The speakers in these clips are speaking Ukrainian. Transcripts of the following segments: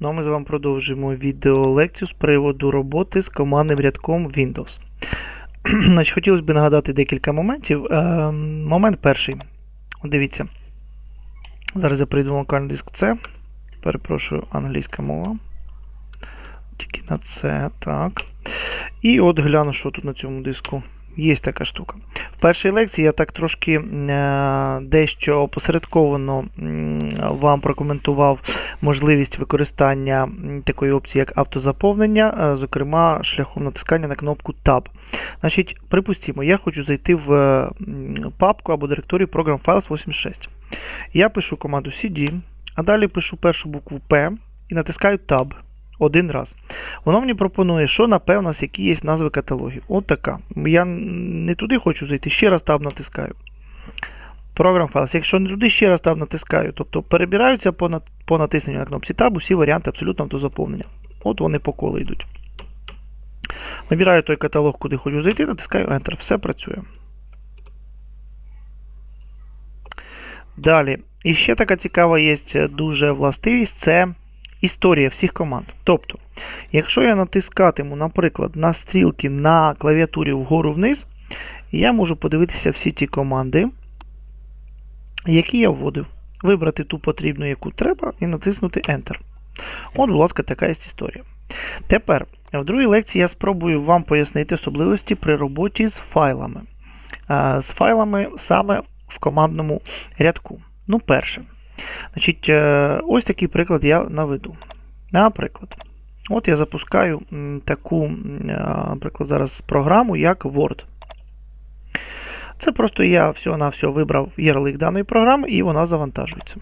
Ну а ми з вами продовжуємо відеолекцію з приводу роботи з командним рядком Windows. Значить, Хотілося б нагадати декілька моментів. Е, момент перший. Дивіться. Зараз я прийду на локальний диск C. Перепрошую, англійська мова. Тільки на це, так. І от гляну, що тут на цьому диску. Є така штука. В першій лекції я так трошки е, дещо опосередковано вам прокоментував можливість використання такої опції, як автозаповнення, е, зокрема, шляхом натискання на кнопку Tab. Значить, припустимо, я хочу зайти в м, папку або директорію Program Files 86. Я пишу команду CD, а далі пишу першу букву P і натискаю Tab один раз. Воно мені пропонує, що напевно, у які є назви каталогів. От така. Я не туди хочу зайти, ще раз Tab натискаю. Program Files. Якщо не туди, ще раз Tab натискаю. Тобто перебираються по, по натисненню на кнопці Tab усі варіанти абсолютно автозаповнення. От вони по колу йдуть. Вибираю той каталог, куди хочу зайти, натискаю Enter. Все працює. Далі. І ще така цікава є дуже властивість це історія всіх команд. Тобто, якщо я натискатиму, наприклад, на стрілки на клавіатурі вгору вниз, я можу подивитися всі ті команди, які я вводив. Вибрати ту потрібну, яку треба, і натиснути Enter. От, будь ласка, така є історія. Тепер, в другій лекції я спробую вам пояснити особливості при роботі з файлами. З файлами саме в командному рядку. Ну, перше. Значить, е, ось такий приклад я наведу. Наприклад, от я запускаю таку, е, наприклад, зараз програму, як Word. Це просто я всього-навсього вибрав ярлик даної програми, і вона завантажується.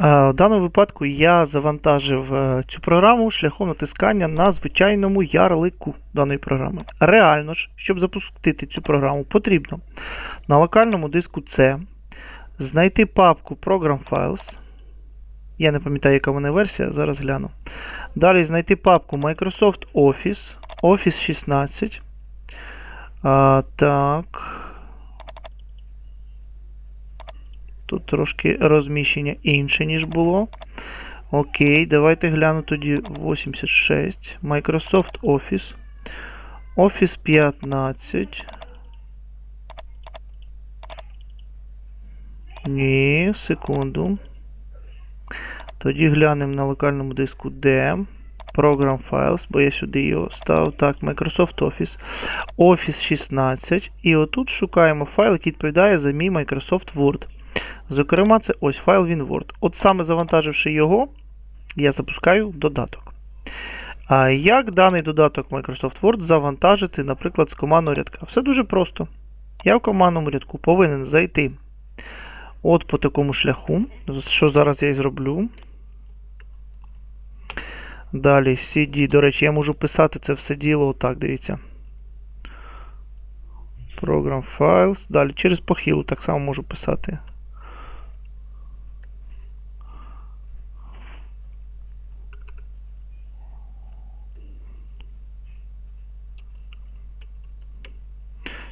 Е, В даному випадку я завантажив цю програму шляхом натискання на звичайному ярлику даної програми. Реально ж, щоб запустити цю програму, потрібно на локальному диску C знайти папку Program Files. Я не пам'ятаю, яка вона версія, зараз гляну. Далі знайти папку Microsoft Office, Office 16. А, так. Тут трошки розміщення інше, ніж було. Окей, давайте гляну тоді 86. Microsoft Office. Office 15. Ні, секунду. Тоді глянемо на локальному диску D. Program Files, бо я сюди його ставив. Так, Microsoft Office. Office 16. І отут шукаємо файл, який відповідає за мій Microsoft Word. Зокрема, це ось файл WinWord. От саме завантаживши його, я запускаю додаток. А як даний додаток Microsoft Word завантажити, наприклад, з командного рядка? Все дуже просто. Я в командному рядку повинен зайти от по такому шляху, що зараз я і зроблю. Далі CD. До речі, я можу писати це все діло отак, дивіться. Program Files. Далі через похилу так само можу писати.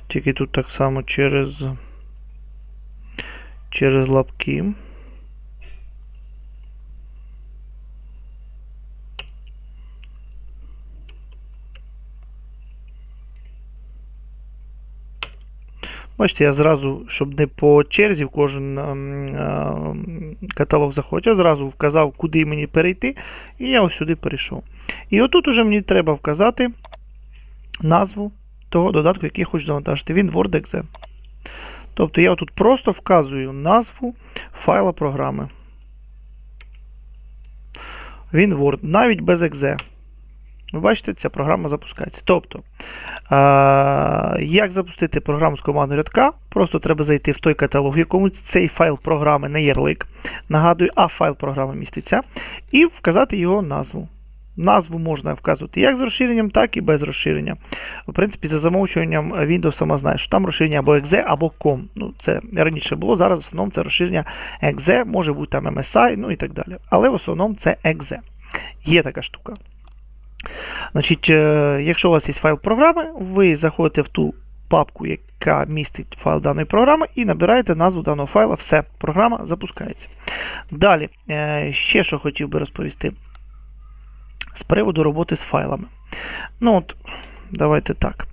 Тільки тут так само через через лапки. Бачите, я зразу, щоб не по черзі в кожен ем, ем, каталог заходить, я зразу вказав, куди мені перейти, і я ось сюди перейшов. І отут уже мені треба вказати назву того додатку, який хочу завантажити. Він Word.exe. Тобто я тут просто вказую назву файла програми. Він Word, навіть без .exe. Ви бачите, ця програма запускається. Тобто, а, як запустити програму з командою рядка? Просто треба зайти в той каталог, в якому цей файл програми не ярлик. Нагадую, а файл програми міститься, і вказати його назву. Назву можна вказувати як з розширенням, так і без розширення. В принципі, за замовчуванням Windows сама знає, що там розширення або .exe, або .com. Ну, Це раніше було, зараз в основному це розширення .exe, може бути там MSI, ну і так далі. Але в основному це .exe. Є така штука. Значить, е, Якщо у вас є файл програми, ви заходите в ту папку, яка містить файл даної програми, і набираєте назву даного файла. Все, програма запускається. Далі, е, ще що хотів би розповісти з приводу роботи з файлами. Ну от, Давайте так.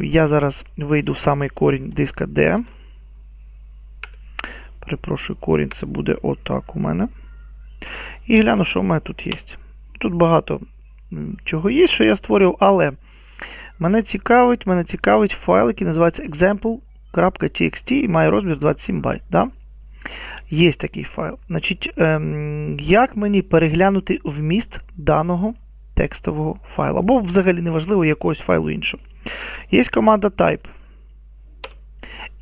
Я зараз вийду в самий корінь диска D. Перепрошую, корінь це буде отак у мене. І гляну, що в мене тут є. Тут багато чого є, що я створював, але мене цікавить, мене цікавить файл, який називається example.txt і має розмір 27 байт. Да? Є такий файл. Значить, ем, як мені переглянути вміст даного текстового файлу? Або взагалі неважливо якогось файлу іншого. Є команда type.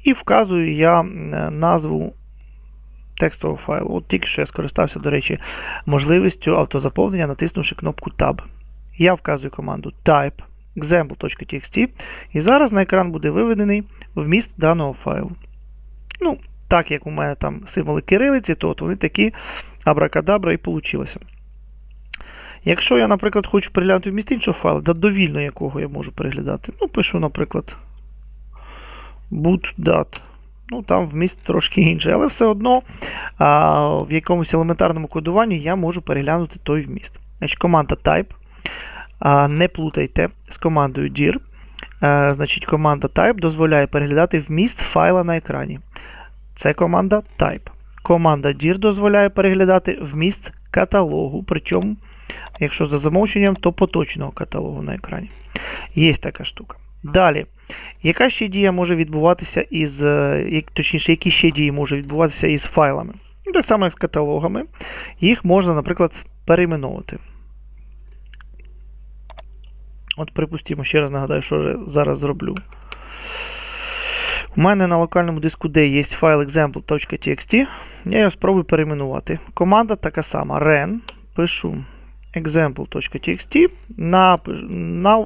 І вказую я назву текстового файлу. От тільки що я скористався, до речі, можливістю автозаповнення, натиснувши кнопку Tab. Я вказую команду type example.txt, і зараз на екран буде виведений вміст даного файлу. Ну, так як у мене там символи кирилиці, то от вони такі абракадабра і получилося. Якщо я, наприклад, хочу переглянути вміст іншого файлу, да довільно якого я можу переглядати. Ну, пишу, наприклад, boot.dat. Ну, там вміст трошки інший, але все одно а, в якомусь елементарному кодуванні я можу переглянути той вміст. Значить, Команда type. А, не плутайте з командою dir. А, значить, Команда type дозволяє переглядати вміст файла на екрані. Це команда type. Команда dir дозволяє переглядати вміст каталогу, причому, якщо за замовченням, то поточного каталогу на екрані. Є така штука. Далі, яка ще дія може відбуватися із, точніше, які ще дії може відбуватися із файлами? Ну, Так само, як з каталогами. Їх можна, наприклад, перейменовувати. От, припустимо, ще раз нагадаю, що зараз зроблю. У мене на локальному диску D є файл example.txt. Я його спробую перейменувати. Команда така сама. ren. Пишу example.txt.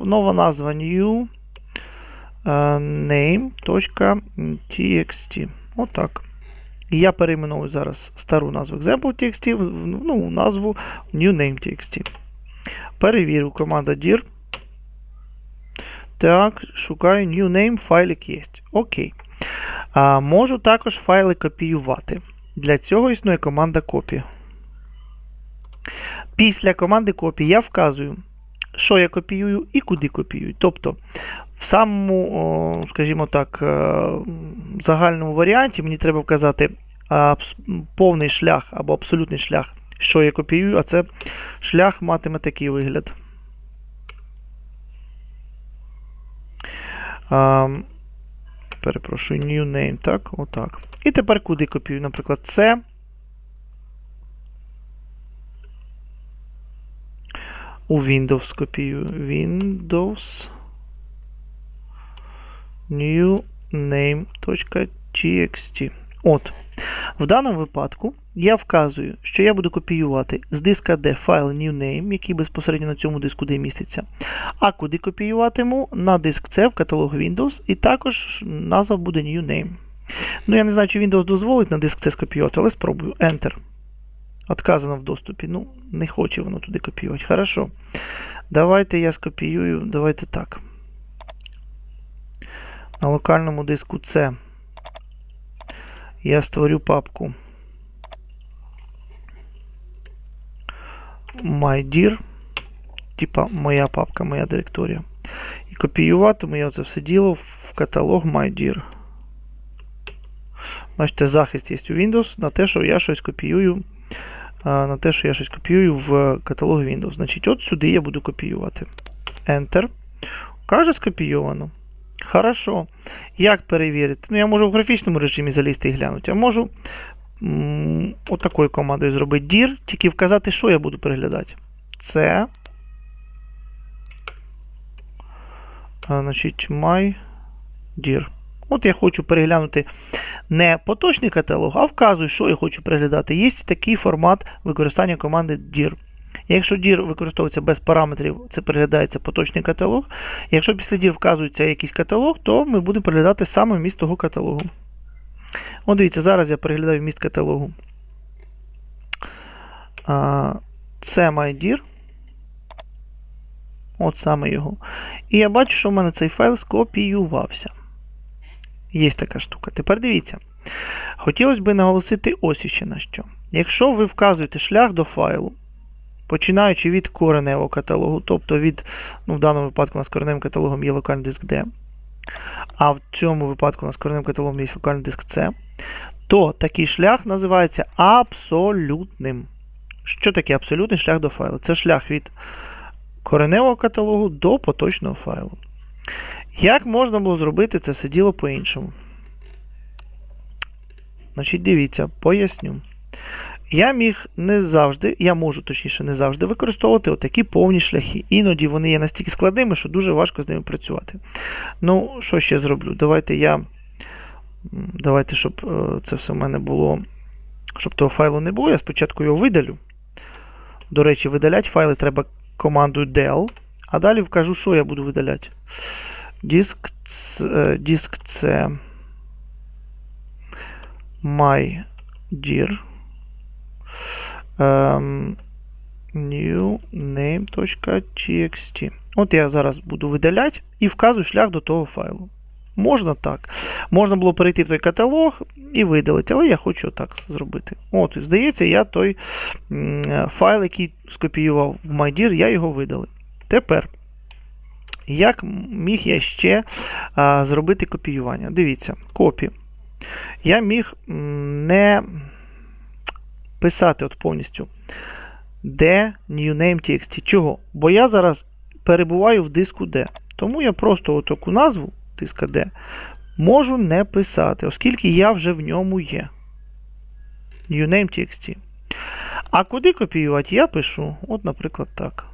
Нова назва new name.txt. Отак. Я перейменую зараз стару назву example.txt в ну, назву new name.txt. Перевірю команда dir. Так, шукаю new name, файлик є. Окей. А, Можу також файли копіювати. Для цього існує команда copy. Після команди copy я вказую, що я копіюю і куди копіюю. Тобто, в самому, скажімо так, загальному варіанті мені треба вказати повний шлях або абсолютний шлях, що я копіюю, а це шлях матиме такий вигляд. А, перепрошую, new name, так, отак. І тепер куди копію, наприклад, це. У Windows копію. Windows new name.txt. От. В даному випадку я вказую, що я буду копіювати з диска D файл newName, який безпосередньо на цьому диску D міститься. А куди копіюватиму? На диск C в каталог Windows, і також назва буде newName. Ну, я не знаю, чи Windows дозволить на диск C скопіювати, але спробую. Enter. Отказано в доступі. Ну, не хоче воно туди копіювати. Хорошо. Давайте я скопіюю. Давайте так. На локальному диску C я створю папку MyDir, типа моя папка, моя директорія. І копіюватиму я це все діло в каталог MyDir. Бачите, захист є у Windows на те, що я щось копіюю. На те, що я щось копіюю в каталог Windows. Значить, от сюди я буду копіювати. Enter. Каже, скопійовано. Хорошо. Як перевірити? Ну, я можу в графічному режимі залізти і глянути. А можу отакою командою зробити dir, тільки вказати, що я буду переглядати. Це. А, значить, my dir. От я хочу переглянути не поточний каталог, а вказую, що я хочу переглядати. Є такий формат використання команди dir. Якщо dir використовується без параметрів, це переглядається поточний каталог. Якщо після dir вказується якийсь каталог, то ми будемо переглядати саме вміст того каталогу. От дивіться, зараз я переглядаю вміст каталогу. Це MyDir. От саме його. І я бачу, що в мене цей файл скопіювався. Є така штука. Тепер дивіться. Хотілося б наголосити ось іще на що. Якщо ви вказуєте шлях до файлу, починаючи від кореневого каталогу, тобто від, ну в даному випадку у нас кореневим каталогом є локальний диск D, а в цьому випадку у нас кореневим каталогом є локальний диск C, то такий шлях називається абсолютним. Що таке абсолютний шлях до файлу? Це шлях від кореневого каталогу до поточного файлу. Як можна було зробити це все діло по-іншому? Значить, дивіться, поясню. Я міг не завжди, я можу точніше не завжди використовувати отакі повні шляхи. Іноді вони є настільки складними, що дуже важко з ними працювати. Ну, що ще зроблю? Давайте я. Давайте, щоб е, це все в мене було. Щоб того файлу не було, я спочатку його видалю. До речі, видаляти файли треба командою del. А далі вкажу, що я буду видаляти. Диск C, диск C my um, new name.txt. От я зараз буду видаляти і вказую шлях до того файлу. Можна так. Можна було перейти в той каталог і видалити, але я хочу так зробити. От, Здається, я той файл, який скопіював в MyDir, я його видалив. Тепер, як міг я ще а, зробити копіювання? Дивіться, копі. Я міг не писати от повністю D new name. Чого? Бо я зараз перебуваю в диску D. Тому я просто таку назву диска D можу не писати, оскільки я вже в ньому є. New. А куди копіювати, я пишу, от, наприклад, так.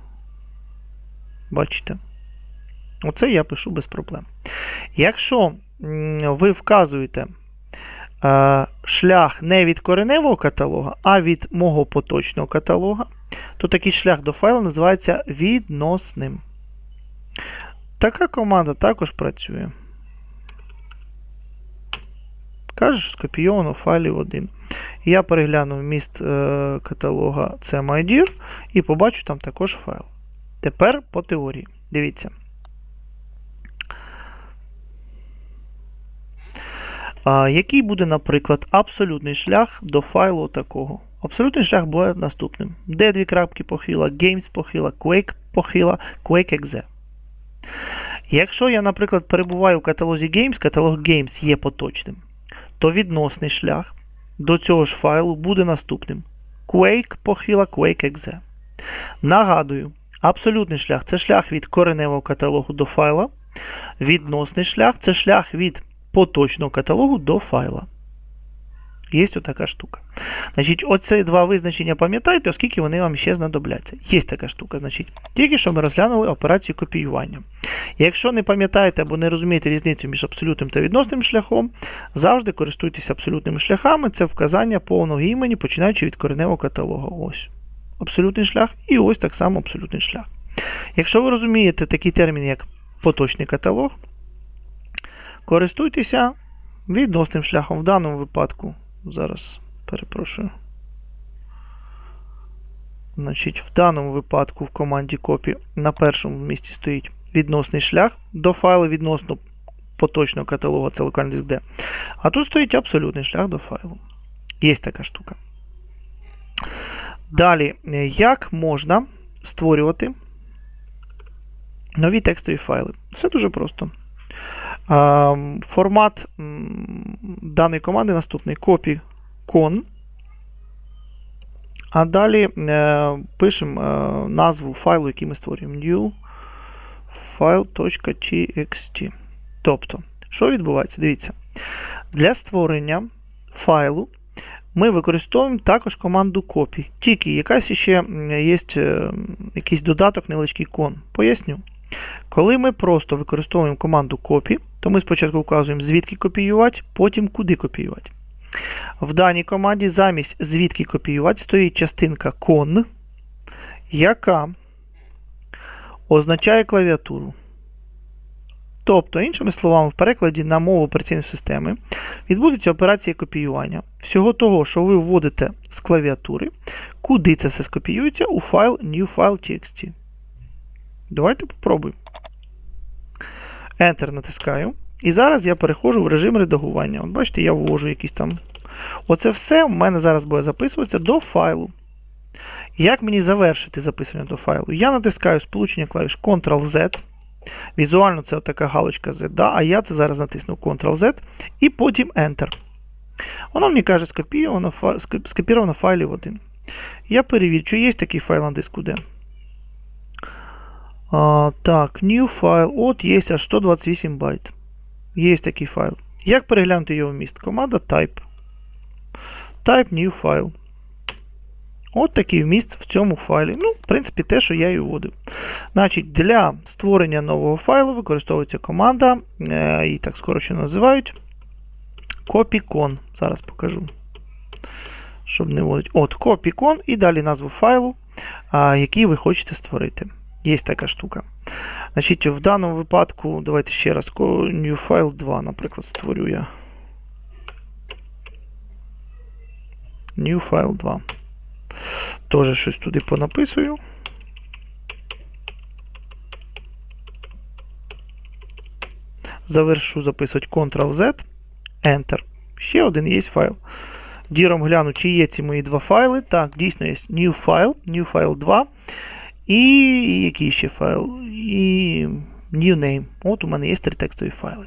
Бачите? Оце я пишу без проблем. Якщо ви вказуєте шлях не від кореневого каталога, а від мого поточного каталога, то такий шлях до файлу називається відносним. Така команда також працює. Каже, що скопійовано файлів 1. Я перегляну вміст е, каталога CMIDIR і побачу там також файл. Тепер по теорії. Дивіться. Який буде, наприклад, абсолютний шлях до файлу такого? Абсолютний шлях буде наступним. D дві крапки похила, Games похила, Quake похила, Quake.exe. Якщо я, наприклад, перебуваю в каталозі Games, каталог Games є поточним, то відносний шлях до цього ж файлу буде наступним. Quake похила Quake.exe. Нагадую, абсолютний шлях це шлях від кореневого каталогу до файла. Відносний шлях це шлях від поточного каталогу до файла. Є така штука. Значить, оці два визначення пам'ятайте, оскільки вони вам ще знадобляться. Є така штука. Значить, Тільки що ми розглянули операцію копіювання. Якщо не пам'ятаєте або не розумієте різницю між абсолютним та відносним шляхом, завжди користуйтесь абсолютними шляхами. Це вказання повного імені, починаючи від кореневого каталогу. Ось. Абсолютний шлях і ось так само абсолютний шлях. Якщо ви розумієте такий термін, як поточний каталог, користуйтеся відносним шляхом в даному випадку. Зараз перепрошую. Значить, В даному випадку в команді copy на першому місці стоїть відносний шлях до файлу відносно поточного каталогу, це локальний диск D. А тут стоїть абсолютний шлях до файлу. Є така штука. Далі, як можна створювати нові текстові файли? Все дуже просто. Формат даної команди наступний: copy con. А далі е, пишемо е, назву файлу, який ми створюємо. New file.txt. Тобто, що відбувається? Дивіться. Для створення файлу ми використовуємо також команду copy. Тільки якась ще є е, якийсь додаток, невеличкий con. Поясню. Коли ми просто використовуємо команду copy, то ми спочатку вказуємо, звідки копіювати, потім куди копіювати. В даній команді замість звідки копіювати стоїть частинка con, яка означає клавіатуру. Тобто, іншими словами, в перекладі на мову операційної системи відбудеться операція копіювання всього того, що ви вводите з клавіатури, куди це все скопіюється у файл new file.txt. Давайте попробуємо. Enter натискаю. І зараз я переходжу в режим редагування. От бачите, я ввожу якісь там. Оце все в мене зараз буде записуватися до файлу. Як мені завершити записування до файлу? Я натискаю сполучення клавіш Ctrl-Z. Візуально це така галочка Z, да? а я це зараз натисну Ctrl-Z і потім Enter. Воно мені каже, скопіровано, фа... скопіровано файлів один. Я перевірю, чи є такий файл на диску D. А, так, new file. От є аж 128 байт. Є такий файл. Як переглянути його вміст? Команда type. Type new file. От такий вміст в цьому файлі. Ну, в принципі, те, що я і вводив. Значить, для створення нового файлу використовується команда, е, її так скорочено називають. Copycon. Зараз покажу. Щоб не вводити. От, Copycon і далі назву файлу, який ви хочете створити. Є така штука. Значить, в даному випадку, давайте ще раз, new file 2, наприклад, створю я. New file 2. Теж щось туди понаписую. Завершу записувати Ctrl-Z, Enter. Ще один є файл. Діром гляну, чи є ці мої два файли. Так, дійсно є New File, New File 2. І який ще файл? І New Name. От у мене є три текстові файли.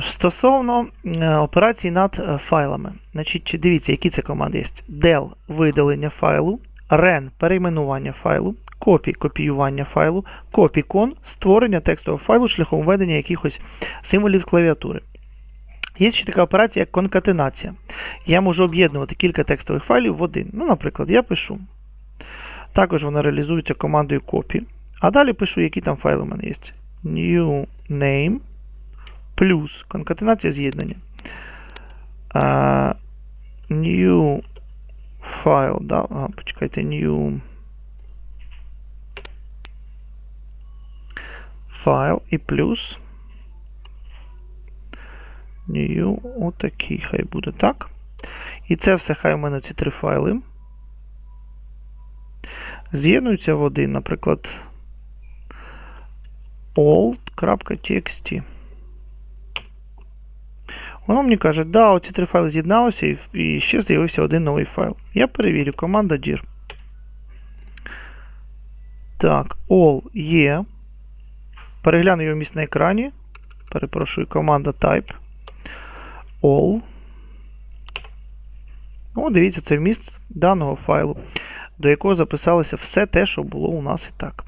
Стосовно е, операцій над е, файлами. Значить, Дивіться, які це команди є. del видалення файлу, ren перейменування файлу, copy копіювання файлу, copycon створення текстового файлу шляхом введення якихось символів з клавіатури. Є ще така операція, як конкатенація. Я можу об'єднувати кілька текстових файлів в один. Ну, Наприклад, я пишу. Також вона реалізується командою copy. А далі пишу, які там файли у мене є. New name плюс конкатенація з'єднання. Uh, new file, да? Ага, почекайте, new file і плюс new отакий хай буде, так? І це все хай у мене ці три файли. З'єднуються в один, наприклад, old.txt. Воно мені каже, да, оці три файли з'єдналися, і ще з'явився один новий файл. Я перевірю, команда dir. Так, all є. Перегляну його місць на екрані. Перепрошую, команда type. All. О, дивіться, це вміст даного файлу, до якого записалося все те, що було у нас і так.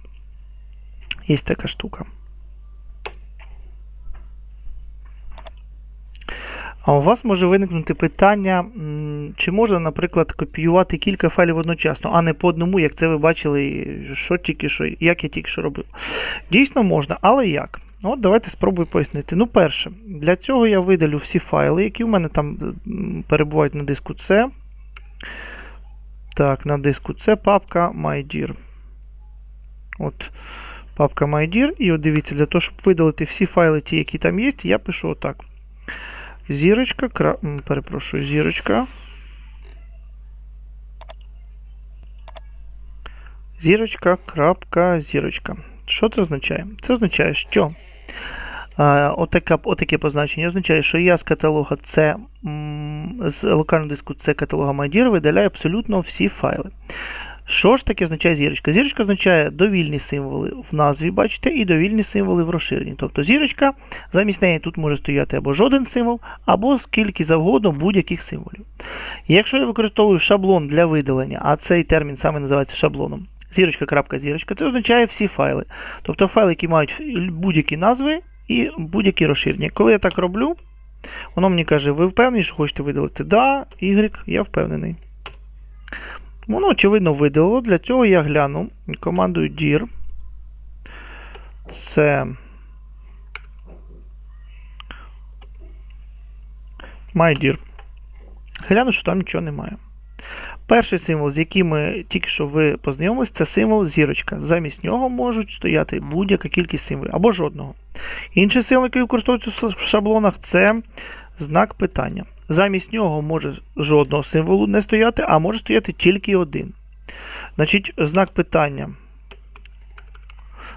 Є така штука. А у вас може виникнути питання, чи можна, наприклад, копіювати кілька файлів одночасно, а не по одному, як це ви бачили, що тільки що, як я тільки що робив. Дійсно можна, але як? От Давайте спробую пояснити. Ну, перше, для цього я видалю всі файли, які в мене там перебувають на диску C. Так, на диску C папка MyDear. От, папка MyDear. І от дивіться, для того, щоб видалити всі файли, ті, які там є, я пишу отак. Зірочка, кра... перепрошую, зірочка. Зірочка, крапка, зірочка. Що це означає? Це означає, що а, отака, отаке позначення означає, що я з каталога C, з локального диску C каталога MyDear видаляю абсолютно всі файли. Що ж таке означає зірочка? Зірочка означає довільні символи в назві, бачите, і довільні символи в розширенні. Тобто зірочка, замість неї тут може стояти або жоден символ, або скільки завгодно будь-яких символів. Якщо я використовую шаблон для видалення, а цей термін саме називається шаблоном, зірочка.зірочка, це означає всі файли. Тобто файли, які мають будь-які назви і будь-які розширення. Коли я так роблю, воно мені каже, ви впевнені, що хочете видалити? Да, Y, я впевнений. Воно, очевидно, видалило. Для цього я гляну командою dir. Це mydir. Гляну, що там нічого немає. Перший символ, з яким ми тільки що ви познайомилися, це символ зірочка. Замість нього можуть стояти будь-яка кількість символів або жодного. Інший символ, який використовується в шаблонах, це знак питання. Замість нього може жодного символу не стояти, а може стояти тільки один. Значить, знак питання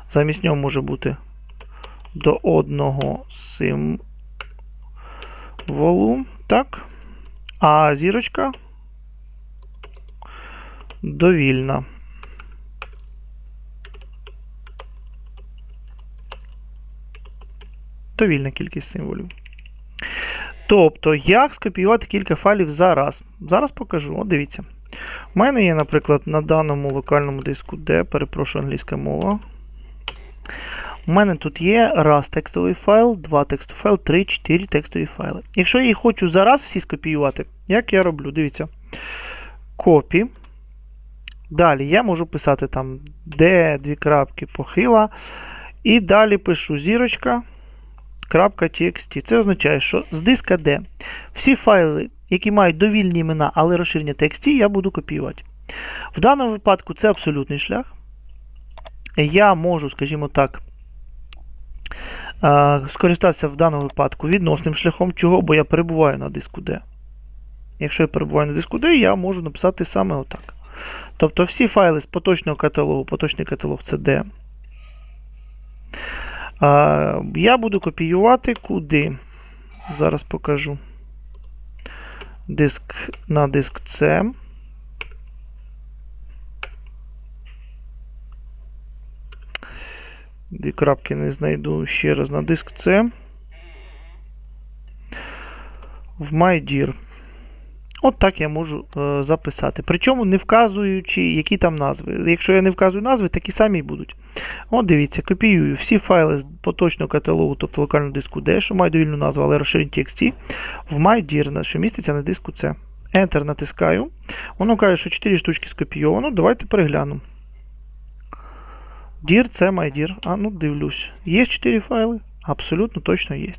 Замість нього може бути до одного символу. Так. А зірочка довільна. Довільна кількість символів. Тобто, як скопіювати кілька файлів зараз? Зараз покажу. От дивіться. У мене є, наприклад, на даному локальному диску, де, перепрошую, англійська мова. У мене тут є раз текстовий файл, два текстовий файл, три, чотири текстові файли. Якщо я їх хочу зараз всі скопіювати, як я роблю? Дивіться. Копі. Далі я можу писати там D, дві крапки, похила. І далі пишу зірочка. .txt. Це означає, що з диска D всі файли, які мають довільні імена, але розширення TXT, я буду копіювати. В даному випадку це абсолютний шлях. Я можу, скажімо так, скористатися в даному випадку відносним шляхом, чого, бо я перебуваю на диску D. Якщо я перебуваю на диску D, я можу написати саме отак. Тобто всі файли з поточного каталогу, поточний каталог це D. Я буду копіювати куди. Зараз покажу. Диск на диск C. Дві крапки не знайду ще раз на диск C. В MyDear. От так я можу е, записати. Причому не вказуючи, які там назви. Якщо я не вказую назви, такі самі будуть. От дивіться, копіюю всі файли з поточного каталогу, тобто локального диску D, що мають довільну назву, але розширені TXT, в MyDear, що міститься на диску C. Enter натискаю. Воно каже, що 4 штучки скопійовано. Давайте переглянемо. Dir, це MyDear. А, ну дивлюсь. Є 4 файли? Абсолютно точно є.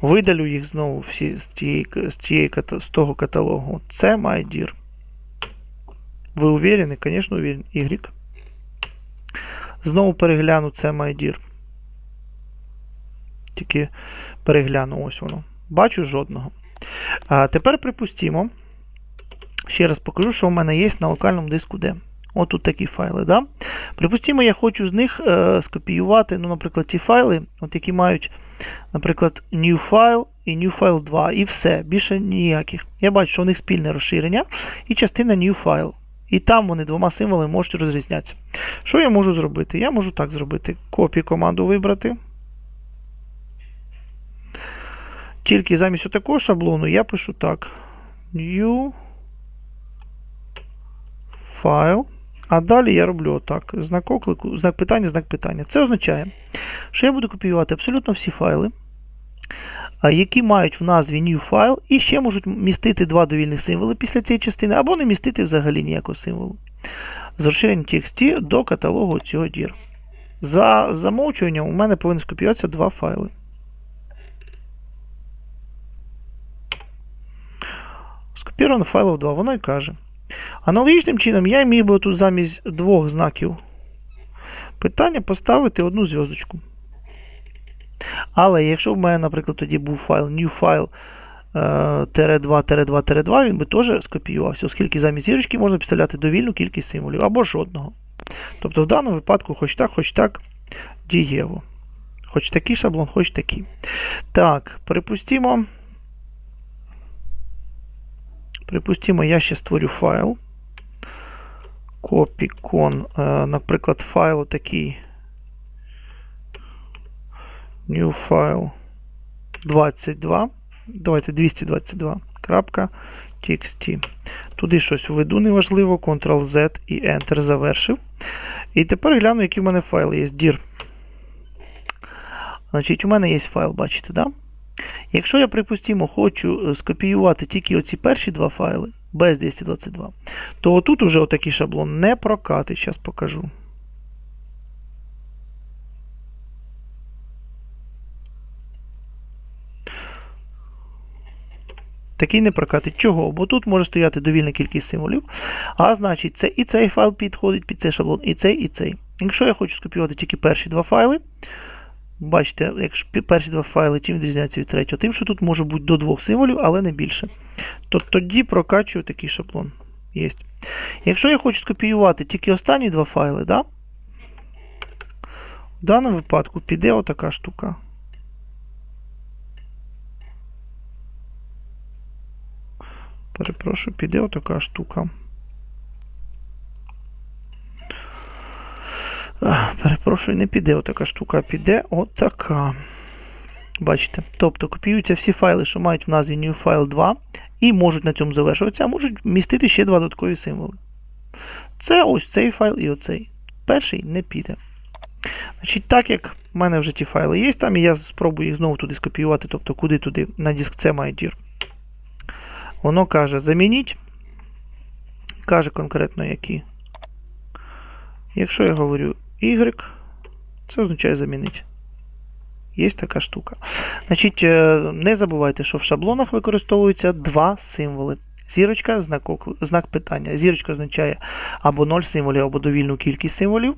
Видалю їх знову всі з, тієї, з, тієї, з того каталогу. Це MyDear. Ви уверені? Звісно, уверен. Y. Знову перегляну це MyDear. Тільки перегляну ось воно. Бачу жодного. А Тепер припустімо. Ще раз покажу, що у мене є на локальному диску D. От тут такі файли. Да? Припустимо, я хочу з них е, скопіювати, ну, наприклад, ті файли, от які мають, наприклад, new file і new file 2, і все, більше ніяких. Я бачу, що у них спільне розширення і частина new file. І там вони двома символами можуть розрізнятися. Що я можу зробити? Я можу так зробити: копі команду вибрати. Тільки замість такого шаблону я пишу так. New file. А далі я роблю отак. Знак оклику, знак питання, знак питання. Це означає, що я буду копіювати абсолютно всі файли, які мають в назві new file, і ще можуть містити два довільних символи після цієї частини, або не містити взагалі ніякого символу. З розширенням TXT до каталогу цього dir. За замовчуванням у мене повинні скопіюватися два файли. Скопіровано файлів 2, воно і каже. Аналогічним чином, я міг би тут замість двох знаків питання поставити одну зв'язочку. Але якщо в мене, наприклад, тоді був файл new file 2-2-2, він би теж скопіювався, оскільки замість зірочки можна підставляти довільну кількість символів або жодного. Тобто в даному випадку, хоч так, хоч так, дієво. Хоч такий шаблон, хоч такий. Так, припустимо. Припустимо, я ще створю файл. Copycon, е, наприклад, файл такий. New file 22. Давайте 222.txt. Туди щось введу, неважливо, Ctrl-Z і Enter завершив. І тепер гляну, які в мене файли є. dir. Значить, у мене є файл, бачите, да? Якщо я, припустимо, хочу е, скопіювати тільки оці перші два файли без 222, то отут уже отакий шаблон не прокатить. Зараз покажу. Такий не прокатить. Чого? Бо тут може стояти довільна кількість символів. А значить, це і цей файл підходить під цей шаблон, і цей, і цей. Якщо я хочу скопіювати тільки перші два файли, Бачите, якщо перші два файли чим відрізняються від третього, тим, що тут може бути до двох символів, але не більше. То тоді прокачую такий шаблон. Є. Якщо я хочу скопіювати тільки останні два файли, да? В даному випадку піде отака штука. Перепрошую, піде отака штука. Перепрошую, не піде отака штука, піде отака. Бачите? Тобто копіюються всі файли, що мають в назві NewFile 2, і можуть на цьому завершуватися, а можуть містити ще два додаткові символи. Це ось цей файл і оцей. Перший не піде. Значить, так як в мене вже ті файли є там, і я спробую їх знову туди скопіювати, тобто куди туди, на диск C MyDir. Воно каже, замініть. Каже конкретно які. Якщо я говорю Y, це означає замінити. Є така штука. Значить, е, не забувайте, що в шаблонах використовуються два символи. Зірочка, знак, знак питання. Зірочка означає або 0 символів, або довільну кількість символів.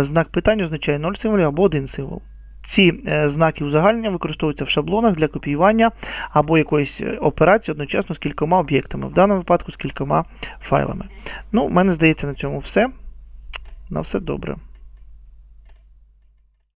Знак питання означає 0 символів або 1 символ. Ці е, знаки узагальнення використовуються в шаблонах для копіювання або якоїсь е, операції одночасно з кількома об'єктами, в даному випадку з кількома файлами. Ну, в мене здається, на цьому все. На все добре.